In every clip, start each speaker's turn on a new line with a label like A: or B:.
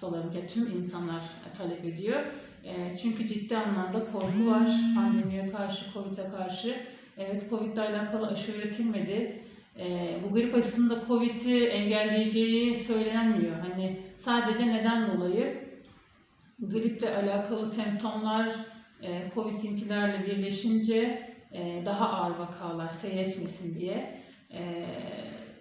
A: hastalarımız, yani tüm insanlar talep ediyor. E, çünkü ciddi anlamda korku var pandemiye karşı, Covid'e karşı. Evet, Covid ile alakalı aşı üretilmedi. E, bu grip aşısında Covid'i engelleyeceği söylenmiyor. Hani sadece neden dolayı? Griple alakalı semptomlar e, Covid'inkilerle birleşince e, daha ağır vakalar seyretmesin diye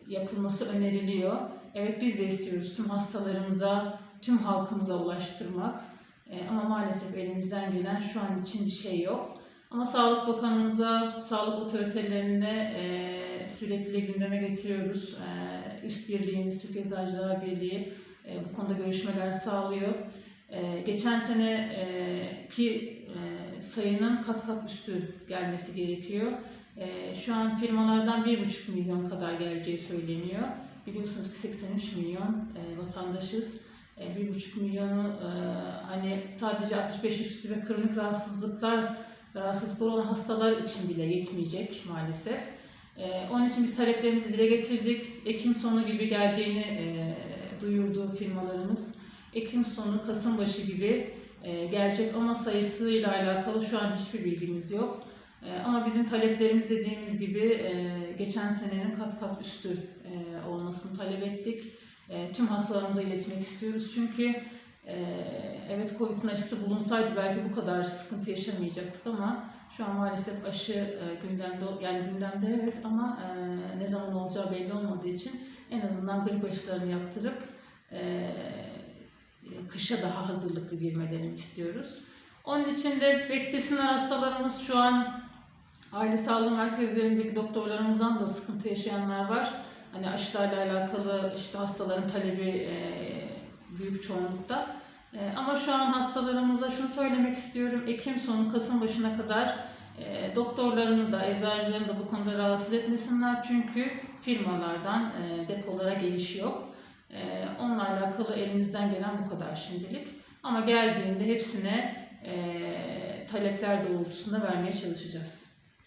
A: yapılması öneriliyor. Evet biz de istiyoruz tüm hastalarımıza, tüm halkımıza ulaştırmak. E, ama maalesef elimizden gelen şu an için bir şey yok. Ama Sağlık Bakanımıza, sağlık otoritelerine e, sürekli gündeme getiriyoruz. E, üst birliğimiz, Türk Eczacılar Birliği e, bu konuda görüşmeler sağlıyor. Geçen sene sayının kat kat üstü gelmesi gerekiyor. Şu an firmalardan 1,5 milyon kadar geleceği söyleniyor. Biliyorsunuz ki 83 milyon e, vatandaşız. E, 1,5 milyonu e, hani sadece 65 üstü ve kronik rahatsızlıklar, rahatsızlıkları olan hastalar için bile yetmeyecek maalesef. E, onun için biz taleplerimizi dile getirdik. Ekim sonu gibi geleceğini duyurdu firmalarımız. Ekim sonu, Kasım başı gibi gelecek ama sayısıyla alakalı şu an hiçbir bilgimiz yok. Ama bizim taleplerimiz dediğimiz gibi geçen senenin kat kat üstü olmasını talep ettik. E, tüm hastalarımıza iletmek istiyoruz çünkü e, evet Covid'in aşısı bulunsaydı belki bu kadar sıkıntı yaşamayacaktık ama şu an maalesef aşı e, gündemde yani gündemde evet ama ne zaman olacağı belli olmadığı için en azından grip aşılarını yaptırıp kışa daha hazırlıklı girmelerini istiyoruz. Onun için de beklesinler hastalarımız şu an aile sağlığı merkezlerindeki doktorlarımızdan da sıkıntı yaşayanlar var. Hani aşılarla alakalı işte hastaların talebi e, büyük çoğunlukta. E, ama şu an hastalarımıza şunu söylemek istiyorum. Ekim sonu Kasım başına kadar e, doktorlarını da eczacılarını da bu konuda rahatsız etmesinler. Çünkü firmalardan e, depolara geliş yok. E, onunla alakalı elimizden gelen bu kadar şimdilik. Ama geldiğinde hepsine e, talepler doğrultusunda vermeye çalışacağız.